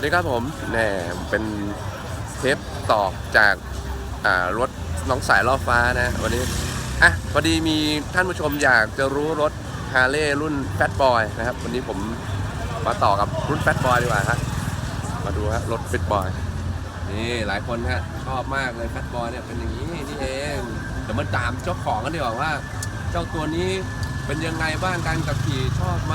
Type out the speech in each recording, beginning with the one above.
วัสดีครับผมแหน่เป็นเทปต่อจากรถน้องสายล่อฟ้านะวันนี้ อะพอดีมีท่านผู้ชมอยากจะรู้รถฮาร์เลย์รุ่นแฟตบอยนะครับ วันนี้ผมมาต่อกับรุ่นแฟตบอยดีกว่าฮะมาดูฮะรถแฟตบอยนี่หลายคนฮะชอบมากเลยแฟตบอยเนี่ยเป็นอย่างนี้นี่เองเดี๋ยวมาตามเจ้าของกันดีกว่าว่า เจ้าตัวนี้เป็นยังไงบ้างการขับขี่ชอบไหม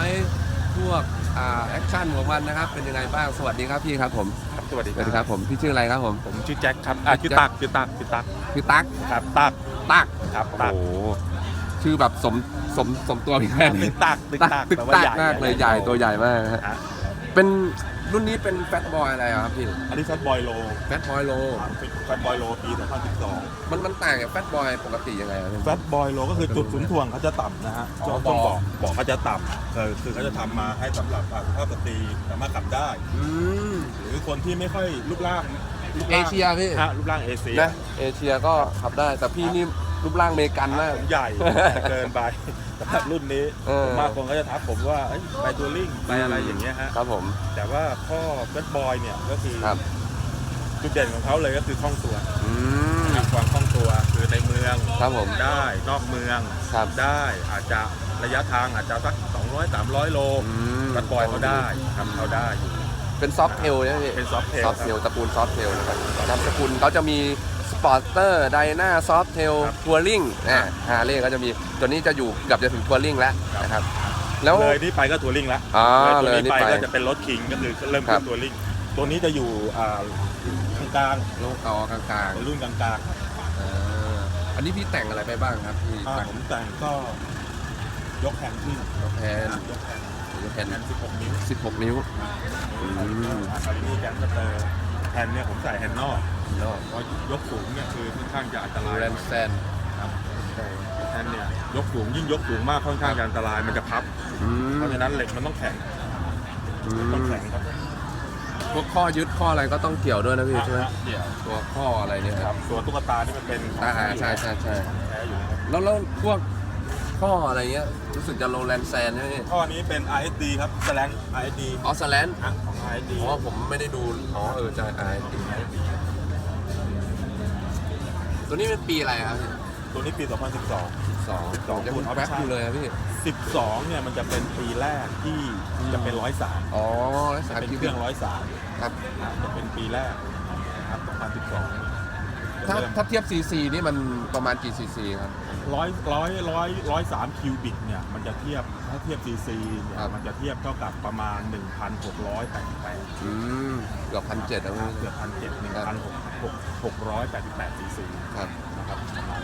พวกอ่าแอคชั่นของมันนะครับ เป็นยังไงบ้างสวัสดีครับพี่ครับผมครับสวัสดีสวัสดีครับผมพี่ชื่ออะไรครับผม ผมชื่อแจ็คครับอะชื่อตักชื่อตักชื่อตักพี่ตั๊กครับตักตั๊กครับโอ้ตักโหชื่อแบบสมสมสมตัวพี่แม่ตึกตักตึกตั๊กตักตึกแปลว่าตั๊กใหญ่มากเลยใหญ่ตัวใหญ่มากฮะฮะเป็น รุ่นนี้เป็นแฟตบอยอะไรอะครับพี่อันนี้แฟตบอยโลแฟตบอยโลเป็นแฟตบอยโลปี2012มันมันต่างจากแฟตบอยปกติยังไงครับพี่ แฟตบอยโลก็คือจุดศูนย์ถ่วงเขาจะต่ำนะฮะอ๋อช่วงบอกบอก บอกเขาจะต่ำคือคือเขาจะทำมาให้สำหรับสุภาพสตรีสามารถขับได้ อืมหรือคนที่ไม่ค่อยรูปร่างรูปเอร่างเชียพี่ฮะรูปร่างเอเชียนะเอเชียก็ขับได้แต่พี่นี่ รูปร่างอเมริกันมาก ผมใหญ่เกินไปสำหรับรุ่นนี้เออ ผมมากคนก็จะทักผมว่าเอ้ยไปทัวริ่งไปอะไรอย่างเงี้ยฮะครับผม แต่ว่าข้อแฟตบอยเนี่ยก็คือครับ จุดเด่นของเขาเลยก็คือคล่องตัวอืมมีความคล่องตัวคือในเมืองครับผม ได้นอกเมืองครับ ได้อาจจะระยะทางอาจจะสัก200 300 โลอืมแฟตบอยเขาได้ทำเขาได้อยู่ เป็นซอฟต์เทลใช่ไหมพี่เป็นซอฟต์เทลซอฟต์เทลตระกูลซอฟต์เทลนะครับนามสกุลเขาจะมีส ปอร์เตอร์ไดนาซอฟต์เทลครับทัวริงนะฮาร์เลย์ก็จะมีตัวนี้จะอยู่เกับจะถึงทัวริงแล้วนะครับ แล้วเลยนี่ไปก็ทัวริ่งแล้วอ๋อตัวเลยนี่นี้ไปไป ก็จะเป็นรถคิงก็คือเริ่มครัขึ้บ นทัวริ่งตัวนี้จะอยู่อ่ากลางโลกต่อกลางๆเป็นรุ่นกลางๆอ่าอันนี้พี่แต่งอะไรไปบ้างครับพี่ๆอ่าแต่งผมแต่งก็ยกแฮนด์ขึ้นยกแฮนยกแฮนด์ยกแฮนแฮนด์16 นิ้ว16 นิ้ว อืม อาคานี่แกนสเตอร์แฮนด์เนี่ยผมใส่แฮนด์นอก เนาะเพราะยกสูงเนี่ยคือค่อนข้างจะอันตรายแรนแซนครับแฮนด์เนี่ยยกสูงยิ่งยกสูงมากค่อนข้างจะอันตรายมันจะพับอืมเพราะฉะนั้นเหล็กมันต้องแข็งอืต้องมแข็งครับพวกข้อยึดข้ออะไรก็ต้องเกี่ยวด้วยนะพี่ใช่ไหมเดี๋ยวตัวข้ออะไรเนี่ยคครัรับบตัวตุ๊กตานี่มันเป็นอ่าใช่ใช่ใช่แท้อยู่นะครับแล้วแล้วพวกข้ออะไรเงี้ยรู้สึกจะโรแลนแซนใช่ไหมพี่ข้อนี้เป็น ISD ครับ Slang ISD ออสแลนอะของ ISD อ๋อผมไม่ได้ดู อ๋อเออใช่ไอ ตัวนี้เป็นปีอะไรครับพี่ตัวนี้ปี 2012 สอง12ยังคุณแบ็ค option อยู่เลยครับพี่ 12 เนี่ยมันจะเป็นปีแรกที่จะเป็น103อ๋อแล้วสามเป็นคิวเครื่อง103ครับนะจะเป็นปีแรกนะครับ 2012ถ้าเริ่มถ้าเทียบซีซีนี่มันประมาณกี่ซีซีครับ ร้อยร้อยร้อยร้อยสามคิวบิกเนี่ยมันจะเทียบถ้าเทียบ CC เนี่ยครับ มันจะเทียบเท่ากับประมาณ 1,688 อืมเกือบพันเจ็ดแล้วพี่เกือบพันเจ็ดหนึ่งพันหกร้อยแปดสิบแปดซีซีครับ นะครับประมาณ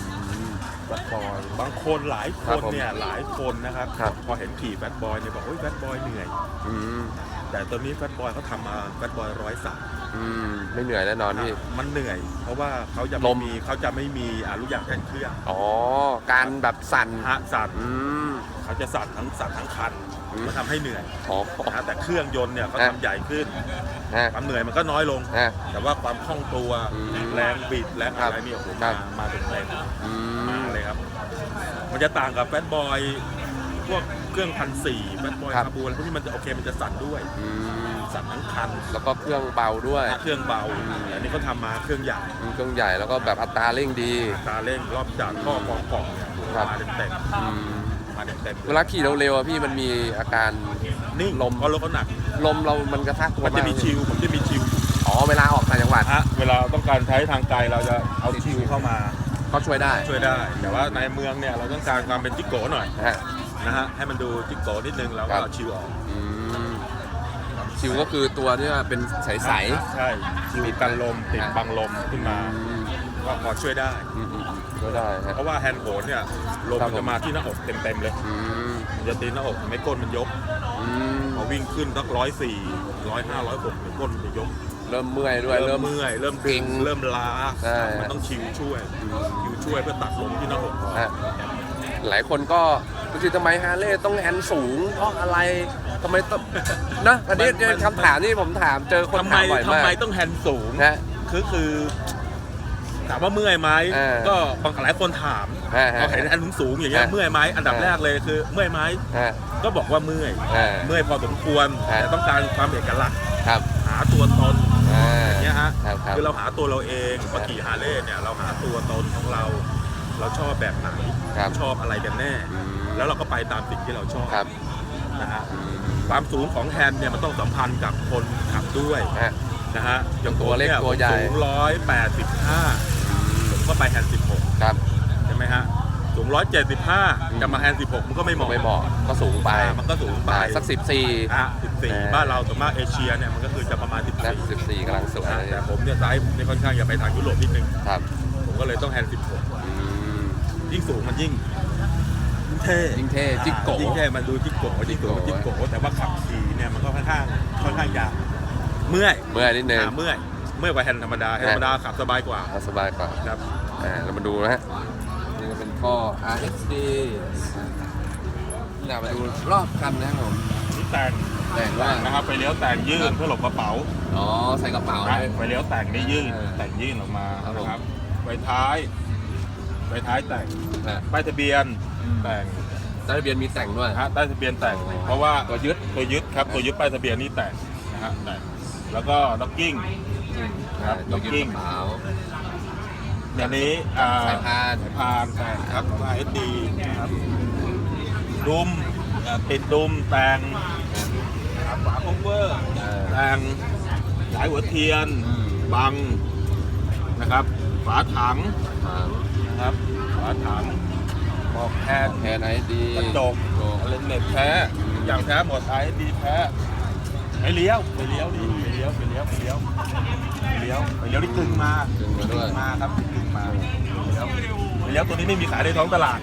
อืมแบทบอยบางคนหลายคครับนผมเนี่ยหลายคนนะครับครับ พอเห็นขี่แบทบอยเนี่ยบอกโอ้ยแบทบอยเหนื่อย อืมแต่ตัวนี้แบทบอยเขาทำมาแบทบอยร้อยสามอืมไม่เหนื่อยแน่นอนพี่ มันเหนื่อย เพราะว่าเขาจะลไม่ม มีเขาจะไม่มีอ่าลูกยางแท่นเครื่องอ๋อ การแบบสั่นฮะสั่นอืมเขาจะสั่นทั้งสั่นทั้งคันอื มมันทำให้เหนื่อยอ๋อ นะฮะแต่เครื่องยนต์เนี่ยเขาฮะทำใหญ่ขึ้น ฮะ ความเหนื่อยมันก็น้อยลง ฮะ แต่ว่าความคล่องตัวอืมแรงบิดแรงครัอะบไรเนี่ยผมครัมาบ มาเต็มเต็มอืๆมามเลยครับ มันจะต่างกับแฟตบอยพวกเครื่องพันสี่แฟตบอยครับคาบูอะไรพวกนี้มันจะโอเคมันจะสั่นด้วย อืมสั่นทั้งคันแล้วก็เครื่องเบาด้วยเครื่องเบาแต่อันนี้เขาทำมาเครื่องใหญ่อืมเครื่องใหญ่แล้วก็แบบอัตราเร่งดีตาเร่งรอบจากข้อกองกล่องเนี่ยครับ มาเต็มเต็มอืมๆ มาเต็มเต็มเวลาขี่เร็วๆอะพี่มันมีอาการนิ่งลมเพราะรถเขาหนัก ลมเรามันกระทะตัวมันจะมีากชิลผมจะมีชิลอ๋อเวลาออกต่างจังหวัดฮะเวลาต้องการใช้ทางไกลเราจะเอาชิลเข้ามาก็ช่วยได้ช่วยได้ แต่ว่าในเมืองเนี่ยเราต้องการความเป็นจิกโก้หน่อยนะฮะนะฮะให้มันดูจิกโก้นิดนึงแล้วครัก็บชิลออกอืมชิวก็คือตัวที่ว่าเป็นใส ใช่ชิลกันลมติดฮะบังลมขึ้นๆมาอืมก็พอช่วยได้อืมอืมอืม ก็ได้ฮะ เพราะว่าแฮนด์โหนเนี่ยลมครับมันผม จะมาที่หน้าอกเต็มๆเลยอืมมันจะตีหน้าอกไม่ก้นมันยกอืมพอวิ่งขึ้นสักร้อยสี่ร้อยห้าร้อยหกก้นมันจะยกเริ่มเมื่อยด้วยเริ่เริ่ม มเมื่อยเริ่มเกร็ดึงงเริ่มล้าใช่มันต้องชิวช่วยชิวช่วยเพื่อตัดลมที่หน้าอกก่อนฮะหลายคนก็รู้สึกทำไมฮาร์เลย์ต้องแฮนด์สูงเพราะอะไรทำไมต้องนะอันนี้เป็นคำถามที่ผมถามเจอคนทำไมถามบ่อยทำมากไมต้องแฮนด์สูง นะ คือคือ ถามว่าเมื่อยไหมเออก็บางหลายคนถามฮะฮะเราเห็นแฮนด์สูงๆอย่างเงี้ยฮะเมื่อยไหมอันดับฮะแรกเลยคือเมื่อยไหมฮะก็บอกว่าเมื่อยฮะเมื่อยพอสมควรฮะแต่ต้องการความเอกลักษณ์ครับหาตัวตนอ่าอย่างเงี้ยฮะครับครับ คือเราหาตัวเราเองมาขี่ฮาร์เลย์เนี่ยเราหาตัวตนของเรา เราชอบแบบไหนครับ ชอบอะไรกันแน่ อืมแล้วเราก็ไปตามสิ่งที่เราชอบครับนะฮะอืมความสูงของแฮนด์เนี่ยมันต้องสัมพันธ์กับคนขับด้วยฮะ นะฮะอย่างตัวเล็กนี่ยตัวใหญ่ ผมสูงร้อยแปดสิบห้าผม ก็ไปแฮนด์สิบหกครับใช่ไหมฮะสูงร้อยเจ็ดสิบห้าจะมาแฮนด์สิบหกมันก็ไม่เหมาะไม่เหมาะก็สูงไปอ่ามันก็สูงไปอ่าสักสิบสี่อะสิบสี่อ่าบ้านเราส่วนมากเอเชียเนี่ยมันก็คือจะประมาณสิบนะสี่สิบสี่กำลังสวยแต่ผมเนี่ยไซส์ผมเนี่ยค่อนข้างจะไปทางยุโรปนิดนึงครับผมก็เลยต้องแฮนด์สิบหกอืม ยิ่งสูงมันยิ่งยิ่งเท่ยิ่งเท่จิ๊กโกอ่ายิ่งเท่มันดูจิ๊กโกจิ๊กโกจิ๊จิ๊กกโกโกแต่ว่าขับขี่เนี่ยมันก็ค่อนข้างค่อนข้างยากเมื่อย เมื่อนิดนึง อ่าเมื่อย เมื่อยกว่าแฮนด์ธรรมดาแฮนด์ธรรมดาขับสบายกว่าเอาสบายกว่าครับ อ่าเรามาดูนะฮะนี่ก็เป็นข้อ RXD นี่เรามาดูรอบคันนะครับผมนี่แต่งแต่งว่า นะครับไปเลี้ยวแต่งยื่นเพื่อหลบกระเป๋าอ๋อ ใส่กระเป๋านะได้ไปเลี้ยวแต่งนี่ยื่นเออแต่งยื่นออกมาครับผม นะครับไปท้ายไปท้ายแต่งนะป้ายทะเบียนแต่งได้ทะเบียนมีแต่งด้วย นะฮะป้ายทะเบียนแต่ง อ๋อ เพราะว่าตัวยึดตัวยึดครับตัวยึดป้ายทะเบียนนี่แต่งนะฮะแต่งแล้วก็ด็อกกิ้ง ครับตัวยึดล็อกกิ้กงระเป๋าอันนี้อ่าสายพานสายพานแต่งครับ ISD นะครับดุมอ่าติดดุมแต่งครับฝาคอมเวอร์เออแต่งสายหัวเทียนอืมบังนะครับ ฝาถังทางนะครับ ฝาถังบอกแทนแคนไอดีกระจกเลนเน็ตแท้ทุกอย่างแท้หมดไอดีแท้ ไม่เลี้ยวไม่เลี้ยวดิไม่เลี้ยวไม่เลี้ยวไม่เลี้ยวไม่เลี้ยวไม่เลี้ยวที่กึ่งมาดึงมาด้วย มาครับกึ่งมาไม่เลี้ยวไม่เลี้ยวตัวนี้ไม่มีขายในท้องตลาด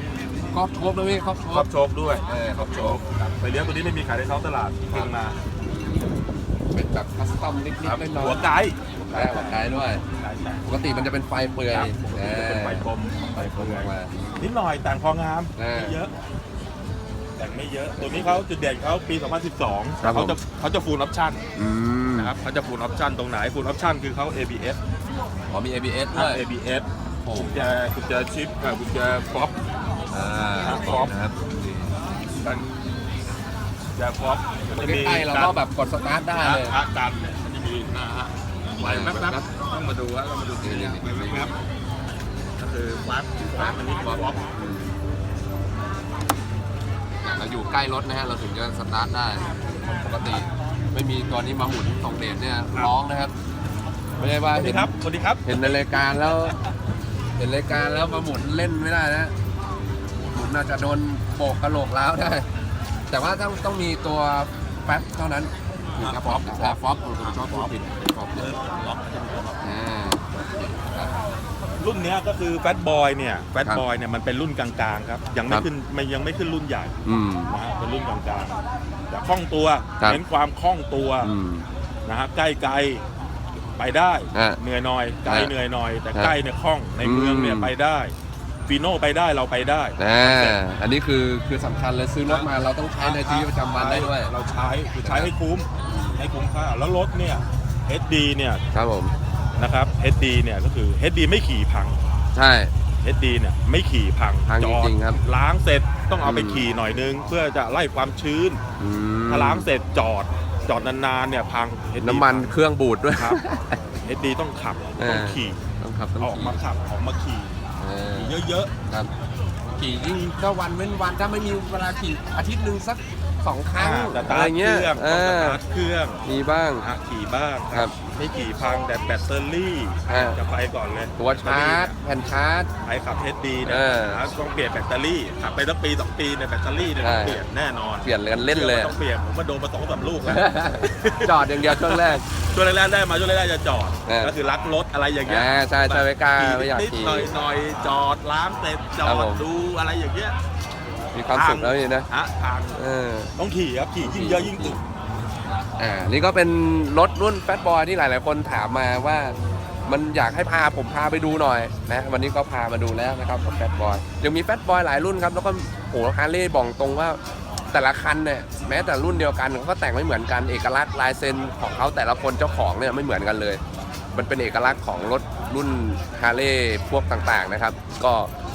ครอบโชคนะพี่ครอบโชครอคบโชคด้วยเออครอบโชคครับไปเลี้ยวตัวนี้ไม่มีขายในท้องตลาดกึ่งมาเป็นแบบคัสตอมนิดครับๆน้อยๆหัวไกด์ได้หัวไกด์ด้วยขายแต่งปกติมันจะเป็นไฟเปลือยครับเออเป็นไฟกลมไฟกลมออกมา นิดหน่อยแต่งพองามเออ ไม่เยอะ แต่งไม่เยอะ ตัวนี้เขาจุดเด่นเขาปี 2012ครับผม เขาจะเขาจะฟูลออปชั่นอืมนะครับเขาจะฟูลออปชั่นตรงไหนฟูลออปชั่นคือเขา ABS อ๋อมี ABS อ่าด้วย ABS โอ้กุญแจกุญแจชิปอ่ากุญแจฟล็อป อ่าครับพร้อมนะครับกันกุญแจฟล็อปใกล้ๆเราก็แบบกดสตาร์ทได้เลย อาการเนี่ยมันจะมีนะฮะไหวแป๊บๆต้องมาดูว่าต้องมาดูทีนี้แป๊บๆก็คือฟล็อปฟล็อปอันนี้ฟล็อปเรา อยู่ใกล้รถนะฮะเราถึงจะสตาร์ทได้ปกติไม่มีตัวนี้มาหมุนส่งเดชเนี่ยร้องนะครับ ไม่ใช่ว่าสวัสเห็ดีนครับ สวัสดีครับ เห็นในรายการแล้ว เห็นรายการแล้วมาหมุนเล่นไม่ได้นะหมุนอาจจะโดนโบกกระโหลกแล้วได้ แต่ว่าต้องต้องมีตัวแป๊บเท่านั้นถึงจะฟอปอ่าฟอปผมชอบฟอปผิดฟอปเลยอ่าค รับรุ่นเนี้ยก็คือแฟตบอยเนี่ยแฟตครับ บอยเนี่ยมันเป็นรุ่นกลางๆครับยังไม่ครับขึ้นมันยังไม่ขึ้นรุ่นใหญ่อืม นะฮะเป็นรุ่นกลางๆแต่คล่องตัวครับ เน้นความคล่องตัวอืม นะฮะใกล้ไกลไปได้ ฮะเหนื่อยหน่อยไกลฮะเหนื่อยหน่อย แต่ฮะใกล้เนี่ยคล่องในเมืองเนี่ยอืม ไปได้ฟีโน่ไปได้เราไปได้ อ่าอันนี้คือคือสำคัญเลยซื้อรถมาเราต้องใช้ในชีวิตประจำวันได้ด้วย เราใช้คือใช้ให้คุ้มให้คุ้มค่าแล้วรถเนี่ย HD เนี่ย ครับผม นะครับ HD เนี่ยก็คือ HD ไม่ขี่พัง ใช่ HD เนี่ยไม่ขี่พังพังจอดจริงๆครับล้างเสร็จต้องเอาไปอืม ขี่หน่อยนึง เพื่อจะไล่ความชื้น อืมถ้าล้างเสร็จจอดจอดนานๆเนี่ยพัง HD น้ำมันพังเครื่องบูดด้วยครับ HD ต้องขับเออ ต้องขี่ต้องขับต้องออกขี่มาขับออกมาขี่เออขี่เยอะครับ ขี่ยิ่งถ้าวันเว้นวันถ้าไม่มีเวลาขี่อาทิตย์หนึ่งสัก สองๆครั้งอ่าสอะตาไรร์ทเคเงี้ยรื่องเอต้องสอตาร์ทเครื่องมีบ้าง อะขี่บ้างครับไม่ขี่พังแต่แบตเตอรี่อ่า จะไปก่อนเลยตัวชาร์จแผ่นชาร์จใครขับ HD เนี่ยเออต้องเปลี่ยนแบตเตอรี่ขับไปตั้งปีสองปีเนี่ยแบตเตอรี่เนี่ยต้องใช่ เปลี่ยนแน่นอนเปลี่ยนกันเล่นเลย ต้องเปลี่ยนผมมาโดนมาสองสามลูกแล้ว จอดอย่างเดียวช่วงแรก ช่วงแรกๆได้มาช่วงแรกๆจะจอดเออก็คือรักรถอะไรอย่างเงี้ยอ่าใช่ใช่ไม่กล้าขี่ไม่อยากนิดขี่ๆหน่อยหน่อยๆจอดล้างเสร็จจอครับผดมดูอะไรอย่างเงี้ย มีความสุขแล้วนี่นะ ฮะทางเออ ต้องขี่ครับขี่ยิ่งเยอะยิ่งอึดอ่า นี่ก็เป็นรถรุ่นแฟตบอยที่หลาย ๆ คนถามมาว่า มันอยากให้พาผมพาไปดูหน่อยนะ วันนี้ก็พามาดูแล้วนะครับกับแฟตบอยยังมีแฟตบอยหลายรุ่นครับ แล้วก็โหฮาร์เลย์บอกตรงว่าแต่ละคันเนี่ยแม้แต่รุ่นเดียวกันเขาก็แต่งไม่เหมือนกันเอกลักษณ์ลายเซ็นของเขาแต่ละคนเจ้าของเนี่ยไม่เหมือนกันเลย มันเป็นเอกลักษณ์ของรถรุ่นฮาร์เลย์พวกต่างๆนะครับ ก็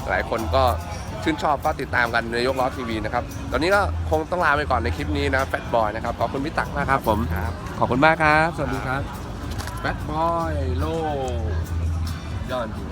หลายคนก็ช ชื่นชอบก็ติดตามกันในยกล้อทีวีนะครับ ตอนนี้ก็คงต้องลาไปก่อนในคลิปนี้นะแฟตบอยนะครับ ขอบคุณพี่ตักมากครับผมครับ ขอบคุณมากครับ สวัสดีครับแฟตบอยโลยอดจริง